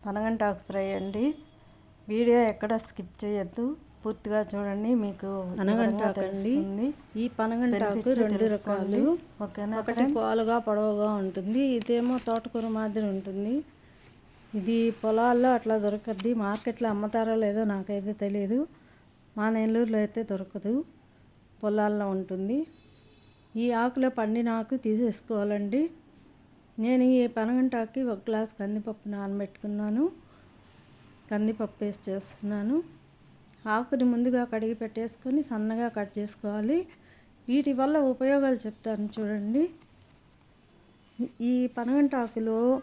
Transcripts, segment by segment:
పనగంటాకు fry అండి. Video ఎక్కడ skip చేయొద్దు. పూర్తిగా చూడండి మీకు పనగంటాకు అండి తెలుస్తుంది. ఈ పనగంటాకు రెండు. రకాలు. ఓకేనా ఒకటి? పాలుగా పొడవుగా ఉంటుంది. ఇదేమో తోటకూర మాదిరి ఉంటుంది. ఇది పొలాల్లో అట్లా దొరకద్ది. మార్కెట్లో అమ్ముతారో లేదో నాకైతే తెలియదు మా నెల్లూరులో అయితే దొరకదు. పొలాల్లో ఉంటుంది. ఈ ఆకులో పండిన ఆకు తీసేసుకోవాలండి. నేను ఈ పనగంటాకి ఒక గ్లాస్ కందిపప్పు నానబెట్టుకున్నాను. కందిపప్పు వేసి చేస్తున్నాను. ఆకుని ముందుగా కడిగి పెట్టేసుకొని సన్నగా కట్ చేసుకోవాలి. వీటి వల్ల ఉపయోగాలు చెప్తాను చూడండి. ఈ పనగంటాకులో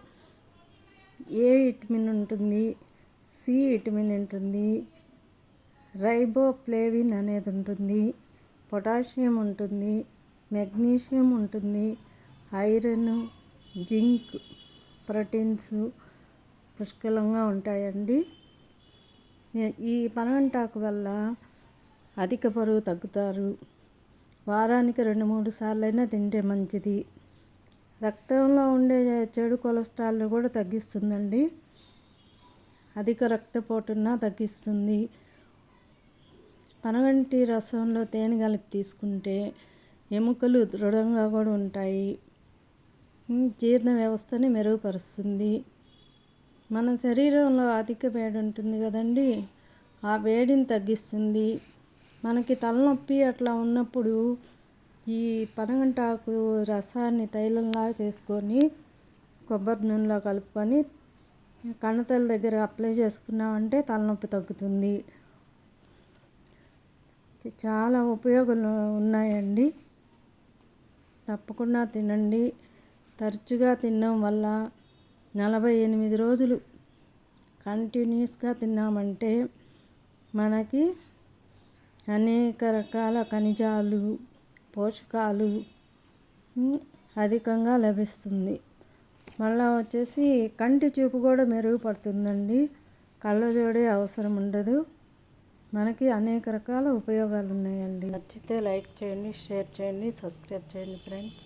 ఏ విటమిన్ ఉంటుంది? సి విటమిన్ ఉంటుంది. రైబోప్లేవిన్ అనేది ఉంటుంది. పొటాషియం ఉంటుంది. మెగ్నీషియం ఉంటుంది. ఐరన్ జింక్ ప్రోటీన్స్ పుష్కలంగా ఉంటాయండి. ఈ పనగంటాకు వల్ల అధిక బరువు తగ్గుతారు. వారానికి రెండు మూడు సార్లు అయినా తింటే మంచిది. రక్తంలో ఉండే చెడు కొలెస్ట్రాల్ని కూడా తగ్గిస్తుందండి. అధిక రక్తపోటున తగ్గిస్తుంది. పనగంటి రసంలో తేనె కలిపి తీసుకుంటే ఎముకలు దృఢంగా కూడా ఉంటాయి. జీర్ణ వ్యవస్థని మెరుగుపరుస్తుంది. మన శరీరంలో అధిక వేడి ఉంటుంది కదండి ఆ వేడిని తగ్గిస్తుంది. మనకి తలనొప్పి అట్లా ఉన్నప్పుడు ఈ పనగంటాకు రసాన్ని తైలంలా చేసుకొని కొబ్బరి నూనెలో కలుపుకొని కణతల దగ్గర అప్లై చేసుకున్నామంటే తలనొప్పి తగ్గుతుంది. చాలా ఉపయోగాలు ఉన్నాయండి. తప్పకుండా తినండి. తరచుగా తినడం వల్ల నలభై ఎనిమిది రోజులు కంటిన్యూస్గా తిన్నామంటే మనకి అనేక రకాల ఖనిజాలు పోషకాలు అధికంగా లభిస్తుంది. మళ్ళా వచ్చేసి కంటి చూపు కూడా మెరుగుపడుతుందండి. కళ్ళజోడే అవసరం ఉండదు. మనకి అనేక రకాల ఉపయోగాలు ఉన్నాయండి. నచ్చితే లైక్ చేయండి షేర్ చేయండి సబ్స్క్రైబ్ చేయండి ఫ్రెండ్స్.